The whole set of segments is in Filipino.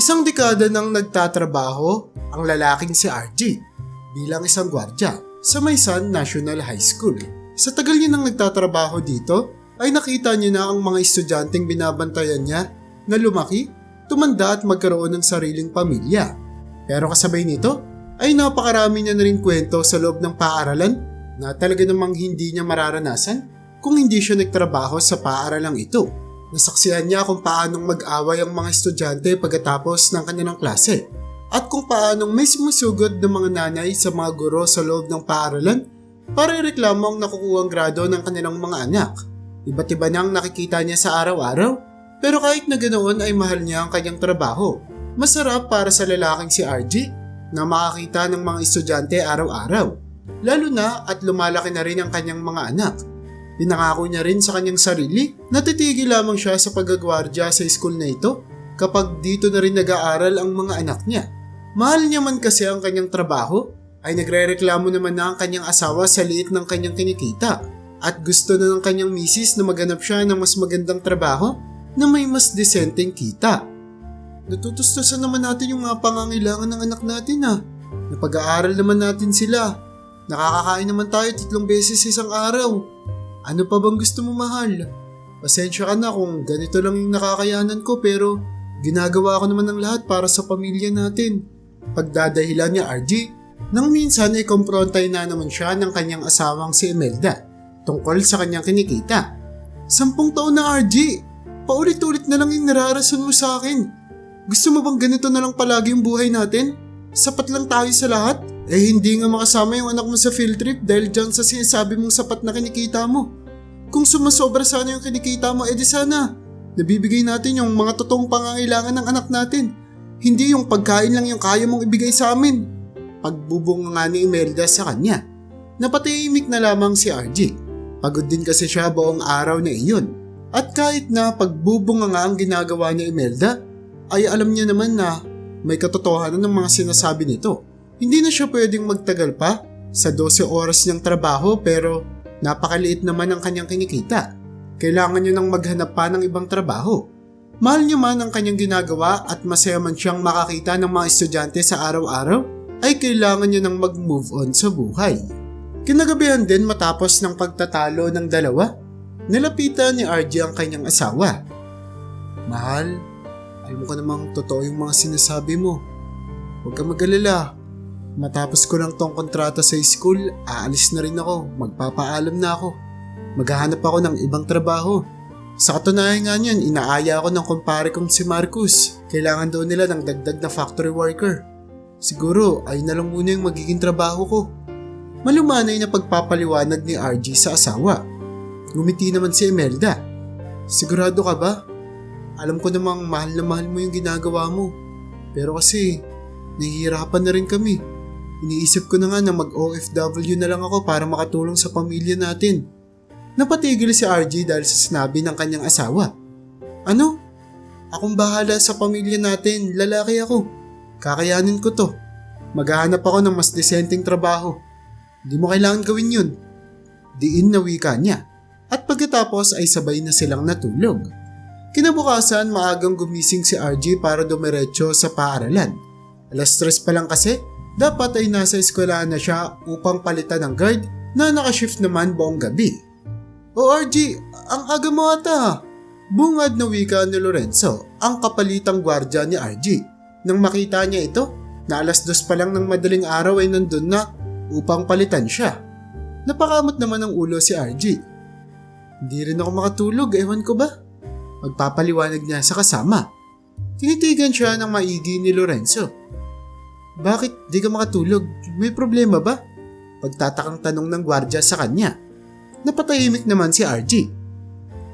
Isang dekada nang nagtatrabaho ang lalaking si RJ bilang isang gwardya sa Maysan National High School. Sa tagal niya nang nagtatrabaho dito, ay nakita niya na ang mga estudyanteng binabantayan niya na lumaki, tumanda at magkaroon ng sariling pamilya. Pero kasabay nito, ay napakarami niya na rin kwento sa loob ng paaralan na talaga namang hindi niya mararanasan kung hindi siya nagtrabaho sa paaralang ito. Nasaksihan niya kung paanong mag-away ang mga estudyante pagkatapos ng kanilang klase at kung paanong may sumusugod ng mga nanay sa mga guro sa loob ng paaralan para ireklamo ang nakukuhang grado ng kanilang mga anak. Iba't iba na ang nakikita niya sa araw-araw pero kahit na ganoon ay mahal niya ang kanyang trabaho. Masarap para sa lalaking si RG na makakita ng mga estudyante araw-araw. Lalo na at lumalaki na rin ang kanyang mga anak. Pinangako niya rin sa kanyang sarili na titigil lamang siya sa pagagwardya sa school na ito kapag dito na rin nag-aaral ang mga anak niya. Mahal niya man kasi ang kanyang trabaho ay nagre-reklamo naman na ang kanyang asawa sa liit ng kanyang kinikita at gusto na ng kanyang misis na maganap siya ng mas magandang trabaho na may mas desenteng kita. Natutustusan naman natin yung mga pangangailangan ng anak natin ha. Napag-aaral naman natin sila. Nakakakain naman tayo tatlong beses sa isang araw. Ano pa bang gusto mo mahal? Pasensya ka na kung ganito lang yung nakakayanan ko pero ginagawa ko naman ng lahat para sa pamilya natin. Pagdadahilan niya RG, nang minsan ay komprontay na naman siya ng kanyang asawang si Imelda tungkol sa kanyang kinikita. Sampung taon na RG, paulit-ulit na lang yung nararason mo sa akin. Gusto mo bang ganito na lang palagi yung buhay natin? Sapat lang tayo sa lahat? Eh hindi nga makasama yung anak mo sa field trip dahil dyan sa sinasabi mong sapat na kinikita mo. Kung sumasobra sana yung kinikita mo, edi sana. Nabibigay natin yung mga totoong pangangailangan ng anak natin. Hindi yung pagkain lang yung kaya mong ibigay sa amin. Pagbubong nga ni Imelda sa kanya. Napatahimik na lamang si RG. Pagod din kasi siya buong araw na iyon. At kahit na pagbubunga nga ang ginagawa ni Imelda, ay alam niya naman na may katotohanan ng mga sinasabi nito. Hindi na siya pwedeng magtagal pa sa 12 oras niyang trabaho pero napakaliit naman ang kanyang kinikita. Kailangan niya nang maghanap pa ng ibang trabaho. Mahal niya man ang kanyang ginagawa at masaya man siyang makakita ng mga estudyante sa araw-araw, ay kailangan niya nang mag-move on sa buhay. Kinagabihan din matapos ng pagtatalo ng dalawa, nilapitan ni RJ ang kanyang asawa. Mahal, alam ko namang totoo yung mga sinasabi mo. Huwag ka mag-alala. Matapos ko lang tong kontrata sa school, aalis na rin ako. Magpapaalam na ako. Maghahanap ako ng ibang trabaho. Sa katunayan nga niyan, inaaya ako ng kumpare kong si Marcus. Kailangan daw nila ng dagdag na factory worker. Siguro, ay na lang muna yung magiging trabaho ko. Malumanay na pagpapaliwanag ni RG sa asawa. Ngumiti naman si Imelda. Sigurado ka ba? Alam ko namang mahal na mahal mo yung ginagawa mo. Pero kasi, nahihirapan na rin kami. Iniisip ko na nga na mag-OFW na lang ako para makatulong sa pamilya natin. Napatigil si RG dahil sa sinabi ng kanyang asawa. Ano? Akong bahala sa pamilya natin, lalaki ako. Kakayanin ko to. Maghahanap ako ng mas desenteng trabaho. Hindi mo kailangan gawin yun. Diin na wika niya. At pagkatapos ay sabay na silang natulog. Kinabukasan maagang gumising si RG para dumiretso sa paaralan. Alas stress pa lang kasi, dapat ay nasa eskwelahan na siya upang palitan ng guard na nakashift naman buong gabi. O RG, ang aga mo ata. Bungad na wika ni Lorenzo, ang kapalitang gwardya ni RG. Nang makita niya ito, na alas dos pa lang ng madaling araw ay nandun na upang palitan siya. Napakamot naman ang ulo si RG. Hindi rin ako makatulog, ewan ko ba? Magpapaliwanag niya sa kasama. Tinitigan siya ng maigi ni Lorenzo. Bakit di ka makatulog? May problema ba? Pagtatakang tanong ng gwardya sa kanya. Napatahimik naman si RG.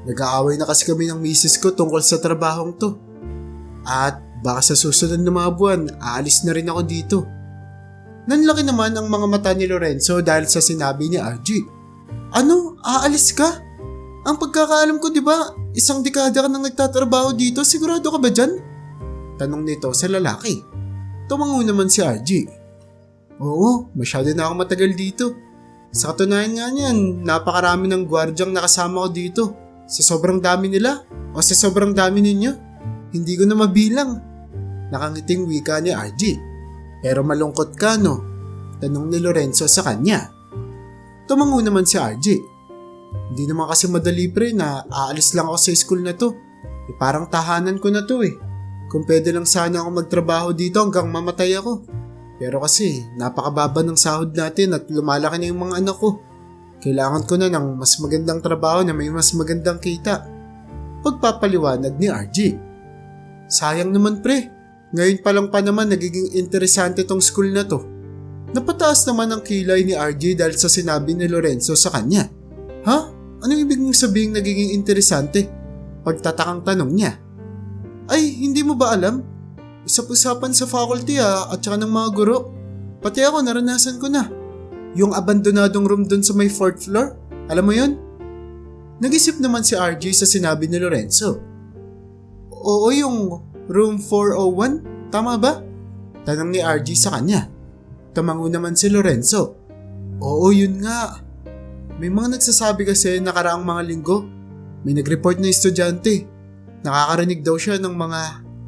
Nag-aaway na kasi kami ng misis ko tungkol sa trabahong to. At baka sa susunod na mga buwan, aalis na rin ako dito. Nanlaki naman ang mga mata ni Lorenzo dahil sa sinabi ni RG. Ano? Aalis ka? Ang pagkakaalam ko, di ba, isang dekada ka nang nagtatrabaho dito, sigurado ka ba dyan? Tanong nito sa lalaki. Tumango naman si RG. Oo, masyado na ako matagal dito. Sa katunayan nga niyan, napakarami ng gwardyang nakasama ko dito. Sa sobrang dami nila, o sa sobrang dami ninyo, hindi ko na mabilang. Nakangiting wika ni RG. Pero malungkot ka no? Tanong ni Lorenzo sa kanya. Tumango naman si RG. Hindi naman kasi madali pre na aalis lang ako sa school na to. Eh, parang tahanan ko na to eh. Kung pwede lang sana ako magtrabaho dito hanggang mamatay ako. Pero kasi napakababa ng sahod natin at lumalaki na yung mga anak ko. Kailangan ko na ng mas magandang trabaho na may mas magandang kita. Pagpapaliwanag ni RG. Sayang naman pre, ngayon pa lang pa naman nagiging interesante tong school na to. Napataas naman ang kilay ni RG dahil sa sinabi ni Lorenzo sa kanya. Ha? Anong ibig mong sabihin nagiging interesante? Pagtatakang tanong niya. Ay, hindi mo ba alam? Usap-usapan sa faculty ah, at saka ng mga guro. Pati ako naranasan ko na. Yung abandonadong room dun sa may fourth floor. Alam mo yun? Nag-isip naman si RJ sa sinabi ni Lorenzo. Oo, yung room 401? Tama ba? Tanong ni RJ sa kanya. Tamango naman si Lorenzo. Oo, yun nga. May mga nagsasabi kasi nakaraang mga linggo. May nag-report na estudyante. Nakakarinig daw siya ng mga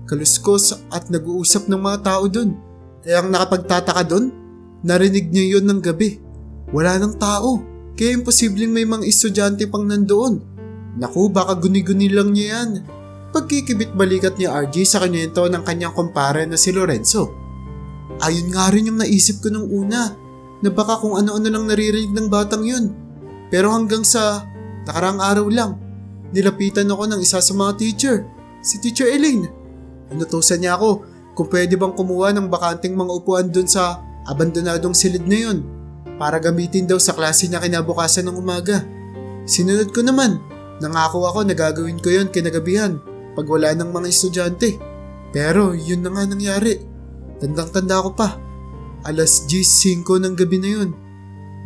kaluskos at nag-uusap ng mga tao dun. Kaya ang nakapagtataka dun, narinig niya yun ng gabi. Wala ng tao. Kaya imposibleng may mga estudyante pang nandoon. Naku, baka guni-guni lang niya yan. Pagkikibit balikat ni RJ sa kanyento ng kanyang kumpare na si Lorenzo. Ayun nga rin yung naisip ko nung una, na baka kung ano-ano lang naririnig ng batang yun. Pero hanggang sa nakarang araw lang, nilapitan ako ng isa sa mga teacher, si Teacher Elaine. Inutusan niya ako kung pwede bang kumuha ng bakanting mga upuan dun sa abandonadong silid na yun para gamitin daw sa klase niya kinabukasan ng umaga. Sinunod ko naman, nangako ako na gagawin ko yun kinagabihan pag wala ng mga estudyante. Pero yun na nga nangyari. Tandang-tanda ko pa. Alas 10.05 ng gabi na yun.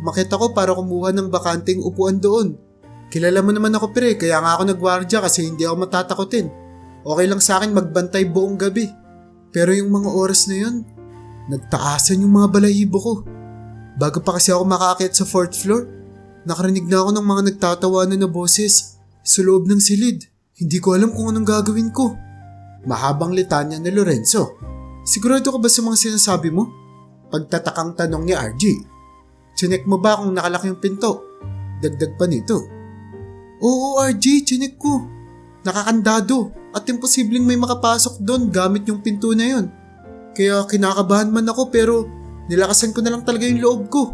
Makit ako para kumuha ng bakanting upuan doon. Kilala mo naman ako pre, kaya nga ako nagwardya kasi hindi ako matatakotin. Okay lang sa akin magbantay buong gabi. Pero yung mga oras na yun, nagtaasan yung mga balahibo ko. Bago pa kasi ako makakit sa fourth floor, nakarinig na ako ng mga nagtatawanan na boses sa loob ng silid. Hindi ko alam kung anong gagawin ko. Mahabang litanya ni Lorenzo. Sigurado ka ba sa mga sinasabi mo? Pagtatakang tanong ni RG. Chinek mo ba kung nakalaki yung pinto? Dagdag pa nito. Oo RG, chinek ko. Nakakandado at imposibleng may makapasok doon gamit yung pinto na yun. Kaya kinakabahan man ako pero nilakasan ko na lang talaga yung loob ko.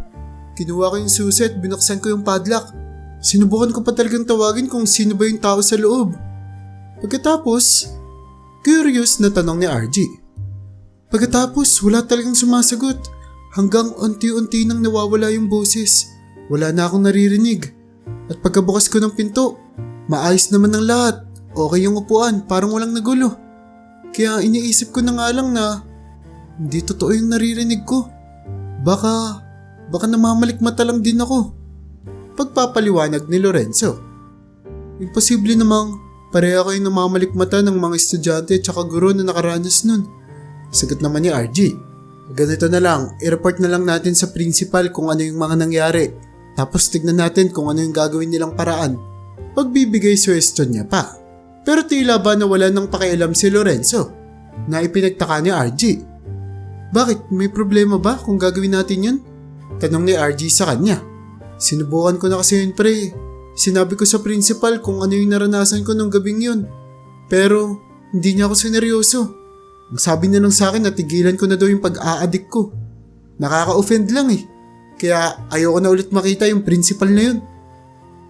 Kinuha ko yung susi at binuksan ko yung padlock. Sinubukan ko pa talagang tawagin kung sino ba yung tao sa loob. Pagkatapos, curious na tanong ni RG. Pagkatapos, wala talagang sumasagot. Hanggang unti-unti nang nawawala yung boses. Wala na akong naririnig. At pagkabukas ko ng pinto, maayos naman ang lahat. Okay yung upuan, parang walang nagulo. Kaya iniisip ko na nga lang na hindi totoo yung naririnig ko. Baka, baka namamalikmata lang din ako. Pagpapaliwanag ni Lorenzo. Imposible namang pareha kayong namamalikmata ng mga estudyante at saka guro na nakaranas nun. Sagot naman ni RG. Ganito na lang, i-report na lang natin sa principal kung ano yung mga nangyari. Tapos tignan natin kung ano yung gagawin nilang paraan. Pagbibigay suggestion niya pa. Pero tila ba na wala nang pakialam si Lorenzo na ipinagtaka ni RG. Bakit? May problema ba kung gagawin natin yun? Tanong ni RG sa kanya. Sinubukan ko na kasi yun pre. Sinabi ko sa principal kung ano yung naranasan ko nung gabing yun. Pero hindi niya ako sineryoso. Ang sabi niya lang sa akin na tigilan ko na daw yung pag-aadik ko. Nakaka-offend lang eh. Kaya ayoko na ulit makita yung principal na yun.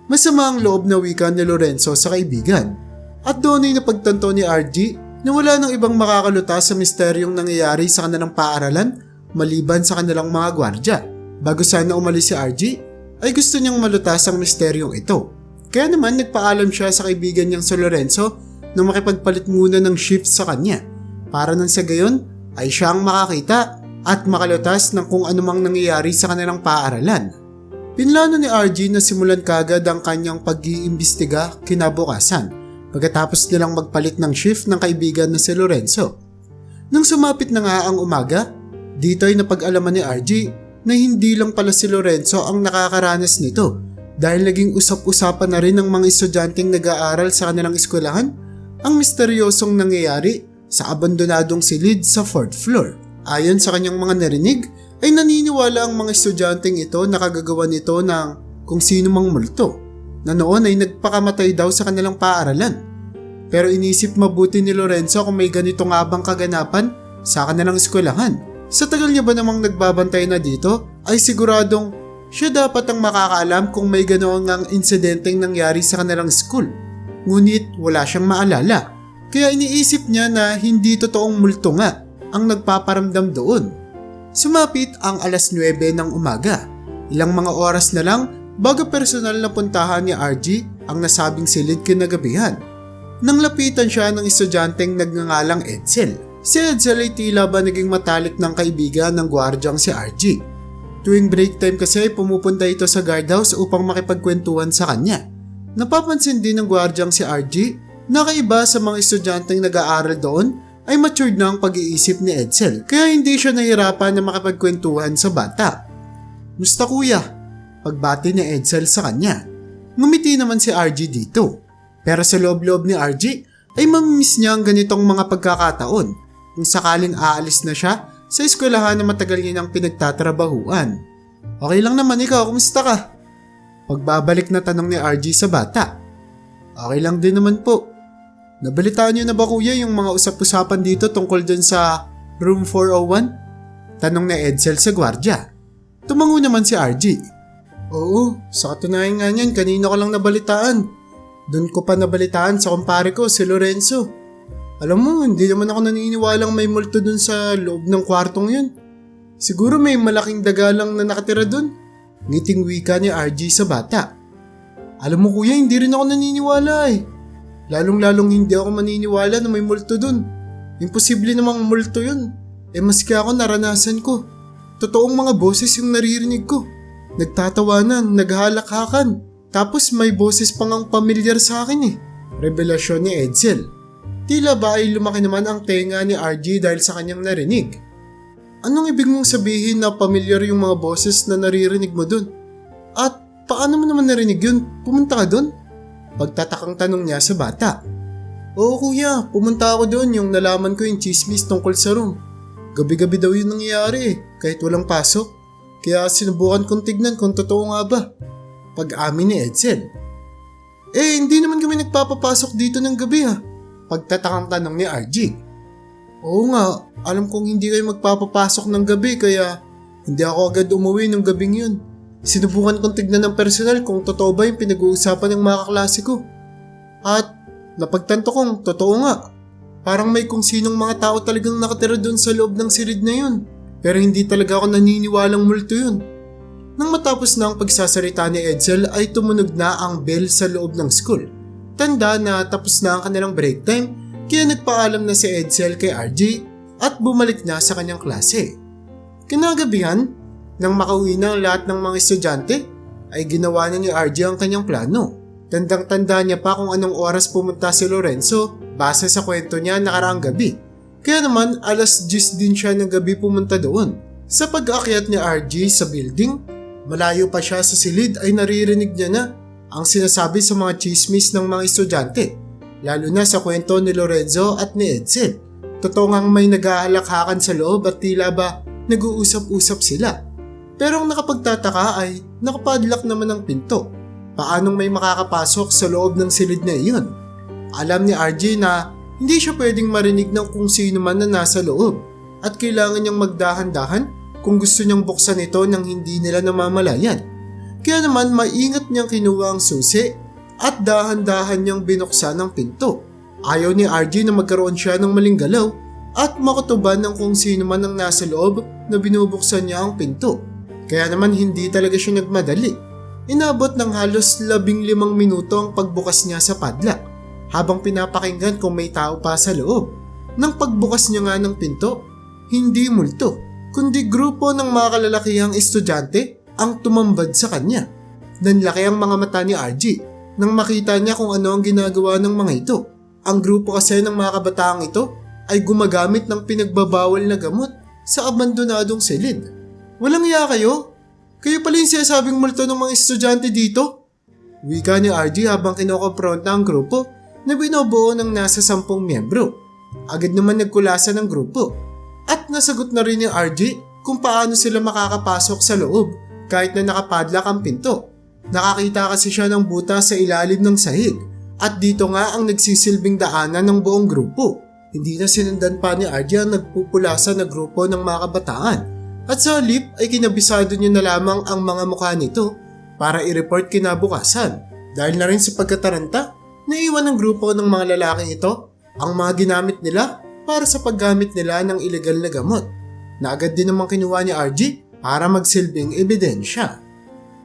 Masama ang loob na wika ni Lorenzo sa kaibigan. At doon ay napagtanto ni RG na wala nang ibang makakalutas sa misteryong nangyayari sa kanilang paaralan maliban sa kanilang mga gwardya. Bago sana umalis si RG, ay gusto niyang malutas ang misteryong ito. Kaya naman nagpaalam siya sa kaibigan niyang si Lorenzo na makipagpalit muna ng shift sa kanya para nang sa gayon ay siya ang makakita at makalutas ng kung anumang nangyayari sa kanilang paaralan. Pinlano ni RG na simulan kagad ang kanyang pag-iimbestiga kinabukasan pagkatapos nilang magpalit ng shift ng kaibigan na si Lorenzo. Nang sumapit na nga ang umaga, dito ay napag-alaman ni RG na hindi lang pala si Lorenzo ang nakakaranas nito dahil naging usap-usapan na rin ng mga estudyanteng nag-aaral sa kanilang eskwelahan ang misteryosong nangyayari sa abandonadong silid sa fourth floor. Ayon sa kanyang mga narinig, ay naniniwala ang mga estudyanteng ito na kagagawa nito ng kung sino mang multo na noon ay nagpakamatay daw sa kanilang paaralan. Pero inisip mabuti ni Lorenzo kung may ganito nga bang kaganapan sa kanilang eskwelahan. Sa tagal niya ba namang nagbabantay na dito, ay siguradong siya dapat ang makakaalam kung may ganoon ngang insidenteng nangyari sa kanilang school. Ngunit wala siyang maalala. Kaya iniisip niya na hindi totoong multo nga ang nagpaparamdam doon. Sumapit ang alas 9 ng umaga. Ilang mga oras na lang bago personal na puntahan ni RG ang nasabing silid kinagabihan. Nang lapitan siya ng estudyanteng nagngangalang Edsel. Si Edsel ay tila ba naging matalik ng kaibigan ng gwardyang si RG. Tuwing break time kasi pumupunta ito sa guardhouse upang makipagkwentuhan sa kanya. Napapansin din ng gwardyang si RG na kaiba sa mga estudyanteng nag-aaral doon ay matured na ang pag-iisip ni Edsel kaya hindi siya nahirapan na makipagkwentuhan sa bata. Musta kuya? Pagbati ni Edsel sa kanya. Ngumiti naman si RG dito. Pero sa loob-loob ni RG ay mamimiss niya ang ganitong mga pagkakataon kung sakaling aalis na siya sa eskwelahan na matagal niya nang pinagtatrabahuan. Okay lang naman ikaw, kumusta ka? Pagbabalik na tanong ni RG sa bata. Okay lang din naman po. Nabalitaan niyo na ba kuya yung mga usap-usapan dito tungkol dun sa room 401? Tanong ni Edsel sa gwardya. Tumango naman si RG. Oo, sa katunayan nga niyan, kanina ko lang nabalitaan. Doon ko pa nabalitaan sa kumpare ko, si Lorenzo. Alam mo, hindi naman ako naniniwalang may multo dun sa loob ng kwartong yun. Siguro may malaking daga lang na nakatira dun. Ngiting wika ni RG sa bata. Alam mo kuya, hindi rin ako naniniwala eh. Lalong-lalong hindi ako maniniwala na may multo dun. Imposible namang multo yun. Eh maski ako naranasan ko. Totoong mga boses yung naririnig ko. Nagtatawanan, naghalakhakan. Tapos may boses pang ang pamilyar sa akin eh. Revelasyon ni Edsel. Tila ba ay lumaki naman ang tenga ni RG dahil sa kanyang narinig. Anong ibig mong sabihin na pamilyar yung mga boses na naririnig mo dun? At paano mo naman narinig yun? Pumunta ka dun? Pagtatakang tanong niya sa bata. Oo kuya, pumunta ako doon yung nalaman ko yung chismis tungkol sa room. Gabi-gabi daw yun nangyayari eh, kahit walang pasok. Kaya sinubukan kong tignan kung totoo nga ba. Pag-amin ni Edsel. Eh, hindi naman kami nagpapapasok dito ng gabi ha. Pagtatakang tanong ni RG. Oo nga, alam kong hindi kayo magpapapasok ng gabi kaya hindi ako agad umuwi ng gabing yun. Sinubukan kong tignan ng personal kung totoo ba yung pinag-uusapan ng mga kaklase ko. At napagtanto kong totoo nga. Parang may kung sinong mga tao talagang nakatira doon sa loob ng sirid na yun. Pero hindi talaga ako naniniwalang multo yun. Nang matapos na ang pagsasalita ni Edsel ay tumunog na ang bell sa loob ng school. Tanda na tapos na ang kanilang break time kaya nagpaalam na si Edsel kay RJ at bumalik na sa kanyang klase. Kinagabihan, nang makauwi na ang lahat ng mga estudyante, ay ginawa na ni RJ ang kanyang plano. Tandang-tanda niya pa kung anong oras pumunta si Lorenzo base sa kwento niya nakaraang gabi. Kaya naman alas 10 din siya ng gabi pumunta doon. Sa pag-aakyat ni RG sa building, malayo pa siya sa silid ay naririnig niya na ang sinasabi sa mga chismis ng mga estudyante. Lalo na sa kwento ni Lorenzo at ni Edsel. Totoo ngang may nag-aalakhakan sa loob at tila ba nag-uusap-usap sila. Pero ang nakapagtataka ay nakapadlock naman ang pinto. Paanong may makakapasok sa loob ng silid na iyon? Alam ni RJ na hindi siya pwedeng marinig ng kung sino man na nasa loob at kailangan niyang magdahan-dahan kung gusto niyang buksan ito nang hindi nila namamalayan. Kaya naman maingat niyang kinuha ang susi at dahan-dahan niyang binuksan ang pinto. Ayaw ni RJ na magkaroon siya ng maling galaw at makutuban ng kung sino man ang nasa loob na binubuksan niya ang pinto. Kaya naman hindi talaga siya nagmadali. Inabot ng halos labing limang minuto ang pagbukas niya sa padlock habang pinapakinggan kung may tao pa sa loob. Nang pagbukas niya nga ng pinto, hindi multo, kundi grupo ng mga kalalakihang estudyante ang tumambad sa kanya. Nanlaki ang mga mata ni RG nang makita niya kung ano ang ginagawa ng mga ito. Ang grupo kasi ng mga kabataang ito ay gumagamit ng pinagbabawal na gamot sa abandonadong silid. Walang iya kayo? Kayo pala yung sinasabing multo ng mga estudyante dito? Wika ni RG habang kinokonfront ang grupo na binubuo ng nasa sampung miyembro. agad naman nagkulasan ng grupo. At nasagot na rin ni RJ kung paano sila makakapasok sa loob kahit na nakapadlock ang pinto. Nakakita kasi siya ng buta sa ilalim ng sahig at dito nga ang nagsisilbing daanan ng buong grupo. Hindi na sinundan pa ni RJ ang nagpupulasa na grupo ng mga kabataan. At sa halip ay kinabisado niya na lamang ang mga mukha nito para i-report kinabukasan. Dahil na rin sa pagkataranta, naiwan ng grupo ng mga lalaking ito ang mga ginamit nila para sa paggamit nila ng ilegal na gamot na agad din namang kinuha ni RG para magsilbing ebidensya.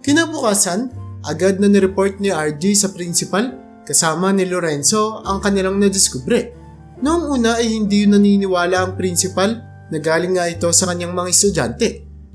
Kinabukasan, agad na nireport ni RG sa principal kasama ni Lorenzo ang kanilang nadiskubre. Noong una ay hindi yun naniniwala ang principal na galing nga ito sa kanyang mga estudyante.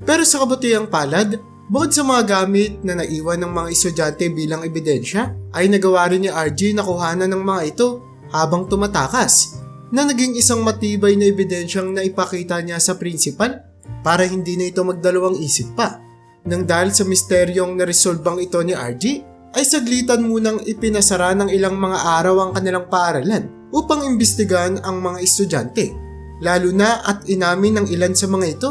Pero sa kabutihang palad, bukod sa mga gamit na naiwan ng mga estudyante bilang ebidensya, ay nagawa rin ni RG na kuhanan ng mga ito habang tumatakas na naging isang matibay na ebidensyang naipakita niya sa principal para hindi na ito magdalawang isip pa. Nang dahil sa misteryong naresolbang ito ni RG, ay saglitan munang ipinasara ng ilang mga araw ang kanilang paaralan upang imbestigahan ang mga estudyante. Lalo na at inamin ng ilan sa mga ito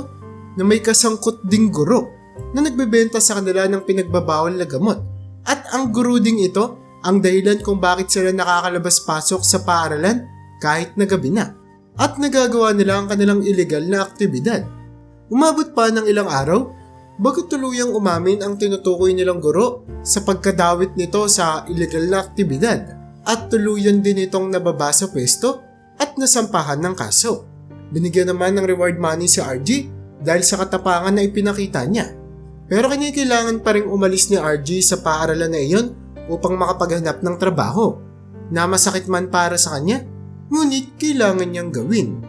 na may kasangkot ding guro na nagbebenta sa kanila ng pinagbabawal na gamot. At ang guro ding ito ang dahilan kung bakit sila nakakalabas-pasok sa paaralan kahit na gabi na. At nagagawa nila ang kanilang illegal na aktibidad. Umabot pa ng ilang araw bago tuluyang umamin ang tinutukoy nilang guro sa pagkadawit nito sa illegal na aktibidad at tuluyan din itong nababa sa pwesto at nasampahan ng kaso. Binigyan naman ng reward money si RG dahil sa katapangan na ipinakita niya. Pero kailangan pa rin umalis ni RG sa paaralan na iyon upang makapaghanap ng trabaho na masakit man para sa kanya, ngunit kailangan niyang gawin.